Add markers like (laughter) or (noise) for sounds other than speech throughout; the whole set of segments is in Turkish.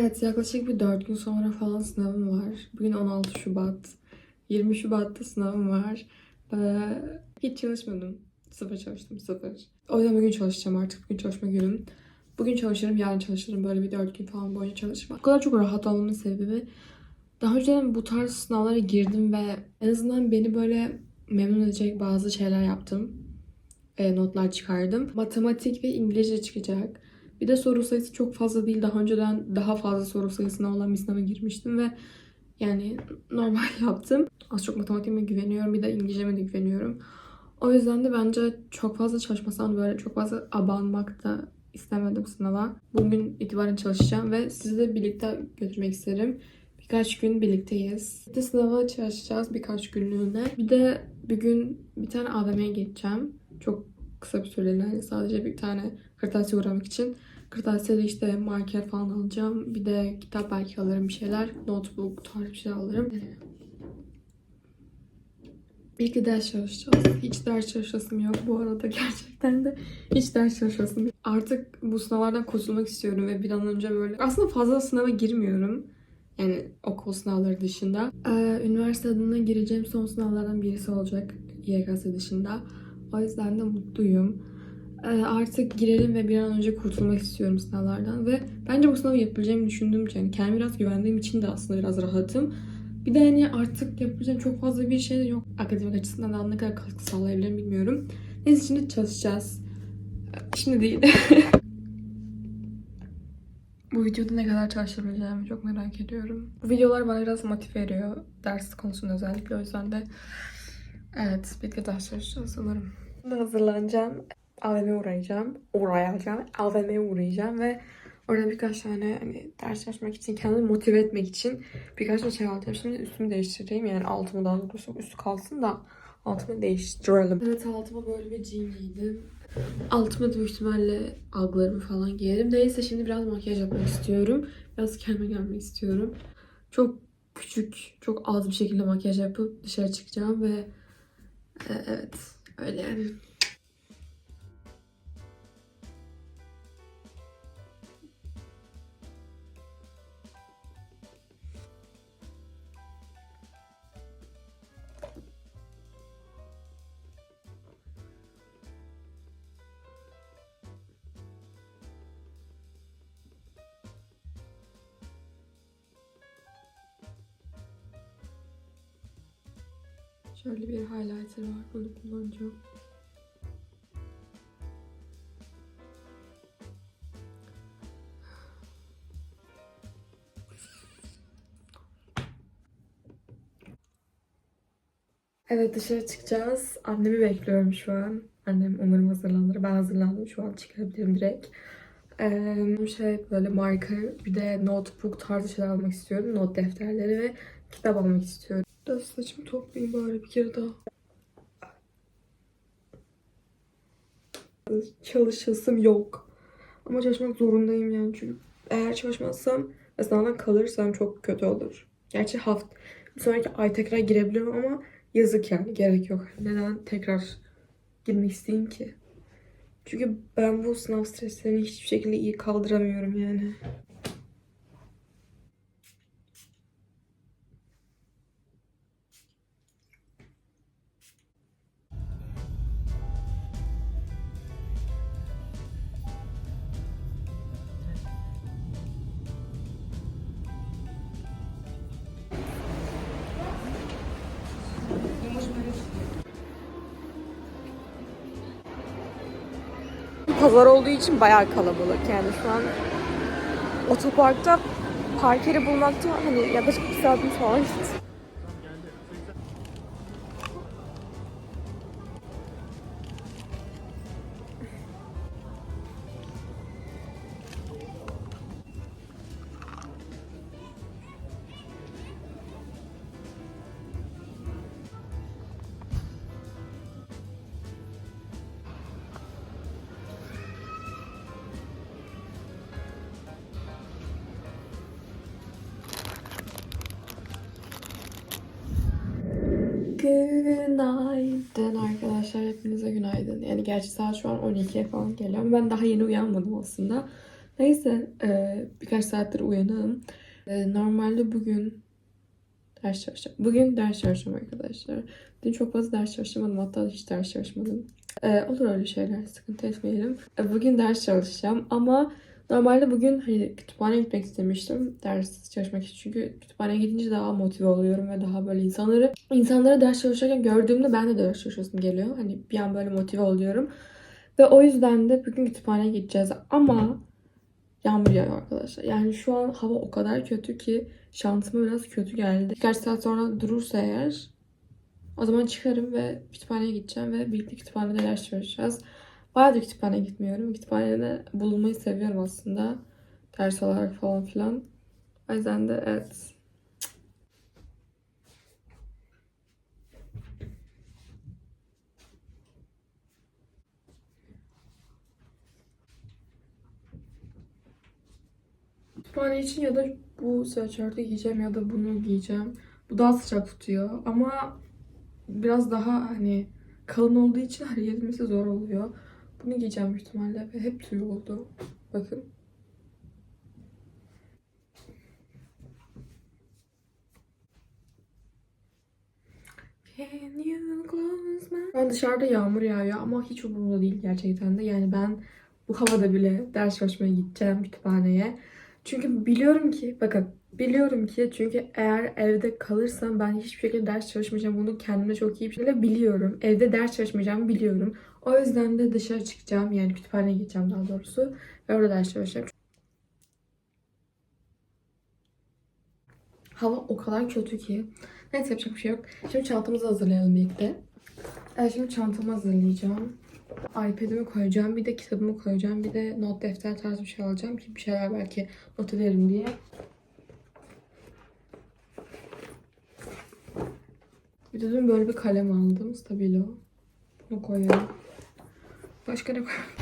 Evet yaklaşık bir 4 gün sonra falan sınavım var. Bugün 16 Şubat. 20 Şubat'ta sınavım var. Ee, hiç çalışmadım. Sıfır çalıştım sıfır. O yüzden bugün çalışacağım artık. Bugün çalışma günüm. Bugün çalışırım, yarın çalışırım. Böyle bir 4 gün falan boyunca çalışma. Bu kadar çok rahat olmamın sebebi daha önceden bu tarz sınavlara girdim ve en azından beni böyle memnun edecek bazı şeyler yaptım. E, notlar çıkardım. Matematik ve İngilizce çıkacak. Bir de soru sayısı çok fazla değil. Daha önceden daha fazla soru sayısına olan bir sınava girmiştim ve yani normal (laughs) yaptım. Az çok matematiğime güveniyorum. Bir de İngilizceme de güveniyorum. O yüzden de bence çok fazla çalışmasam böyle çok fazla abanmak da istemedim sınava. Bugün itibaren çalışacağım ve sizi de birlikte götürmek isterim. Birkaç gün birlikteyiz. Bir de sınava çalışacağız birkaç günlüğüne. Bir de bir gün bir tane AVM'ye gideceğim. Çok kısa bir süreliğine hani sadece bir tane kırtasiye uğramak için. Kırtasiyede işte marker falan alacağım. Bir de kitap belki alırım bir şeyler. Notebook tarz bir şeyler alırım. Birlikte ders çalışacağız. Hiç ders çalışasım yok bu arada (laughs) gerçekten de. Hiç ders çalışasım yok. Artık bu sınavlardan kurtulmak istiyorum ve bir an önce böyle... Aslında fazla sınava girmiyorum. Yani okul sınavları dışında. Ee, üniversite adına gireceğim son sınavlardan birisi olacak YKS dışında. O yüzden de mutluyum. Ee, artık girelim ve bir an önce kurtulmak istiyorum sınavlardan ve bence bu sınavı yapabileceğimi düşündüğüm için yani kendime biraz güvendiğim için de aslında biraz rahatım. Bir de hani artık yapabileceğim çok fazla bir şey de yok. Akademik açısından da ne kadar katkı sağlayabilirim bilmiyorum. Neyse şimdi çalışacağız. Ee, Şimdi değil. (laughs) Bu videoda ne kadar çalışabileceğimi çok merak ediyorum. Bu videolar bana biraz motive ediyor. Ders konusunda özellikle o yüzden de evet birlikte ders çalışacağız sanırım. Şimdi hazırlanacağım. AVM'ye uğrayacağım. Uğrayacağım. AVM'ye uğrayacağım ve orada birkaç tane hani ders çalışmak için, kendimi motive etmek için birkaç tane şey alacağım. Şimdi üstümü değiştireyim. Yani altımı daha doğrusu üstü kalsın da altımı değiştirelim. Evet altıma böyle bir jean giydim. Altıma da büyük ihtimalle algılarımı falan giyerim. Neyse şimdi biraz makyaj yapmak istiyorum. Biraz kendime gelmek istiyorum. Çok küçük, çok az bir şekilde makyaj yapıp dışarı çıkacağım ve evet öyle Şöyle bir highlighter var. Bunu kullanacağım. Evet dışarı çıkacağız. Annemi bekliyorum şu an. Annem umarım hazırlanır. Ben hazırlandım. Şu an çıkabilirim direkt. Ee, şey böyle marker bir de notebook tarzı şeyler almak istiyorum. Not defterleri ve kitap almak istiyorum. Biraz saçımı toplayayım bari bir kere daha. Çalışasım yok. Ama çalışmak zorundayım yani çünkü eğer çalışmazsam ve sınavdan kalırsam çok kötü olur. Gerçi hafta bir sonraki ay tekrar girebilirim ama yazık yani gerek yok. Neden tekrar girmek isteyeyim ki? Çünkü ben bu sınav streslerini hiçbir şekilde iyi kaldıramıyorum yani. Pazar olduğu için bayağı kalabalık yani şu an otoparkta park yeri bulmakta hani yaklaşık bir saatimiz falan gitti. Hepinize günaydın. Yani gerçi saat şu an 12'ye falan geliyor ama ben daha yeni uyanmadım aslında. Neyse e, birkaç saattir uyanığım. E, normalde bugün ders çalışacağım. Bugün ders çalışacağım arkadaşlar. Dün çok fazla ders çalışmadım. Hatta hiç ders çalışmadım. E, olur öyle şeyler. Sıkıntı etmeyelim. E, bugün ders çalışacağım ama normalde bugün hani kütüphaneye gitmek istemiştim. Ders çalışmak için. Çünkü kütüphaneye gidince daha motive oluyorum ve daha böyle insanları insanları ders çalışırken gördüğümde ben de ders çalışasım geliyor. Hani bir an böyle motive oluyorum. Ve o yüzden de bugün kütüphaneye gideceğiz. Ama yağmur yağıyor arkadaşlar. Yani şu an hava o kadar kötü ki şansıma biraz kötü geldi. Birkaç saat sonra durursa eğer o zaman çıkarım ve kütüphaneye gideceğim ve birlikte kütüphanede ders çalışacağız. Bayağıdır kütüphaneye gitmiyorum. Kütüphanede bulunmayı seviyorum aslında. Ders olarak falan filan. O yüzden de evet. Kütüphane için ya da bu sweatshirt'ı giyeceğim ya da bunu giyeceğim. Bu daha sıcak tutuyor ama biraz daha hani kalın olduğu için hareket etmesi zor oluyor. Bunu giyeceğim büyük ihtimalle ve hep tüy oldu. Bakın. Can you close my... Şu an dışarıda yağmur yağıyor ama hiç umurumda değil gerçekten de. Yani ben bu havada bile ders çalışmaya gideceğim kütüphaneye. Çünkü biliyorum ki, bakın biliyorum ki çünkü eğer evde kalırsam ben hiçbir şekilde ders çalışmayacağım. Bunu kendimde çok iyi bir şekilde biliyorum. Evde ders çalışmayacağımı biliyorum. O yüzden de dışarı çıkacağım. Yani kütüphaneye gideceğim daha doğrusu. Ve orada ders çalışacağım. Hava o kadar kötü ki. Neyse yapacak bir şey yok. Şimdi çantamızı hazırlayalım birlikte. Evet, şimdi çantamı hazırlayacağım. iPad'imi koyacağım. Bir de kitabımı koyacağım. Bir de not defter tarzı bir şey alacağım ki bir şeyler belki not ederim diye. Bir de dün böyle bir kalem aldım. Stabilo. Bunu koyuyorum. Başka ne koyayım?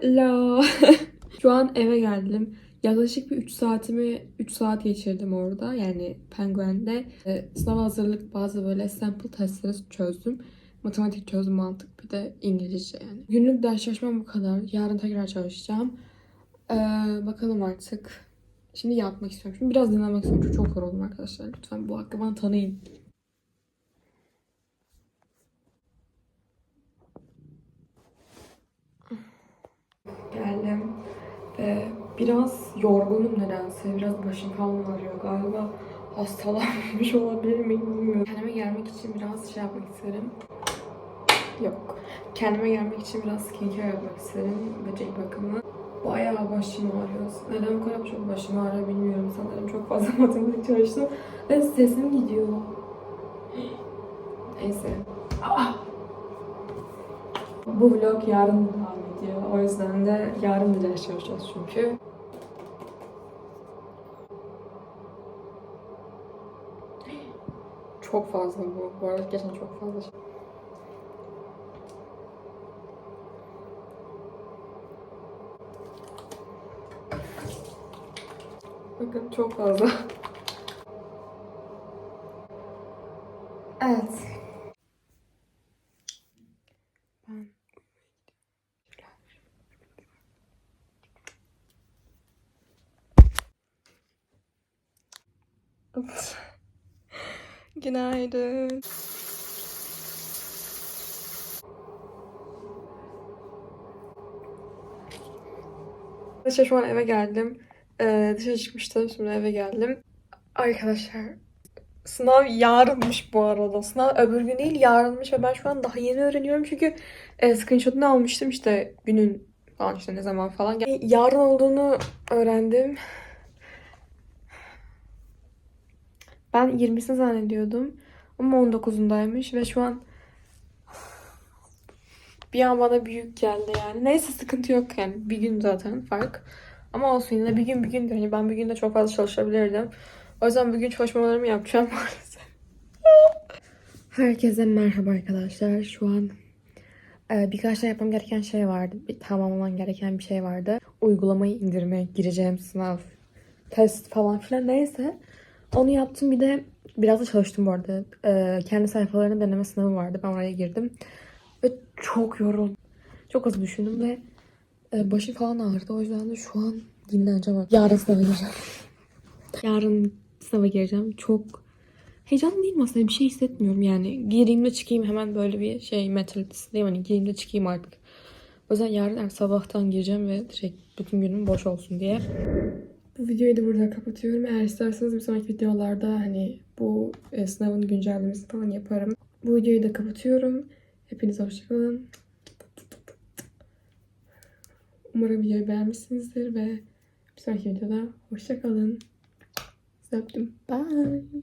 Hello. (laughs) Şu an eve geldim. Yaklaşık bir 3 saatimi 3 saat geçirdim orada. Yani Penguen'de. Ee, sınav hazırlık bazı böyle sample testleri çözdüm. Matematik çözdüm mantık bir de İngilizce yani. Günlük ders çalışmam bu kadar. Yarın tekrar çalışacağım. Ee, bakalım artık. Şimdi yatmak istiyorum. Şimdi biraz dinlenmek istiyorum. Çünkü çok yoruldum arkadaşlar. Lütfen bu hakkı bana tanıyın. Geldim. Ee, biraz yorgunum nedense. Biraz başım falan ağrıyor galiba. Hastalanmış (laughs) olabilir miyim bilmiyorum. Kendime gelmek için biraz şey yapmak isterim. Yok. Kendime gelmek için biraz skincare yapmak isterim. Böcek bakımı. Bayağı başım ağrıyor. Neden bu kadar çok başım ağrıyor bilmiyorum. Sanırım çok fazla (laughs) matematik çalıştım. Ve sesim gidiyor. Neyse. Aa! Bu vlog yarın ediyor. O yüzden de yarın da ders çalışacağız çünkü. Çok fazla bu. Bu arada geçen çok fazla. şey- Bakın çok fazla. Evet. Ben (laughs) Günaydın. Arkadaşlar şu an eve geldim. Ee, dışarı çıkmıştım. Şimdi eve geldim. Arkadaşlar sınav yarınmış bu arada. Sınav öbür gün değil yarınmış ve ben şu an daha yeni öğreniyorum. Çünkü e, screenshot'unu almıştım işte günün falan işte ne zaman falan. Yani yarın olduğunu öğrendim. Ben 20'sini zannediyordum. Ama 19'undaymış ve şu an bir an bana büyük geldi yani. Neyse sıkıntı yok yani. Bir gün zaten fark. Ama olsun yine de bir gün bir gün hani ben bir günde çok fazla çalışabilirdim. O yüzden bugün çalışmalarımı yapacağım (laughs) maalesef. Herkese merhaba arkadaşlar. Şu an e, birkaç tane yapmam gereken şey vardı. Bir tamamlamam gereken bir şey vardı. Uygulamayı indirmeye gireceğim sınav, test falan filan neyse. Onu yaptım bir de biraz da çalıştım bu arada. E, kendi sayfalarını deneme sınavı vardı. Ben oraya girdim. Ve çok yoruldum. Çok az düşündüm ve e, başım falan ağrıdı. O yüzden de şu an dinleneceğim. Yarın sınava gireceğim. (laughs) Yarın sınava gireceğim. Çok heyecanlı değilim aslında. Bir şey hissetmiyorum yani. Gireyim de çıkayım hemen böyle bir şey mentalitesindeyim. Hani gireyim de çıkayım artık. O yüzden yarın sabahtan gireceğim ve direkt bütün günüm boş olsun diye. Bu videoyu da burada kapatıyorum. Eğer isterseniz bir sonraki videolarda hani bu e, sınavın güncellemesini falan yaparım. Bu videoyu da kapatıyorum. Hepinize hoşçakalın. Umarım videoyu beğenmişsinizdir ve bir sonraki videoda hoşçakalın. Sizi öptüm. Bye.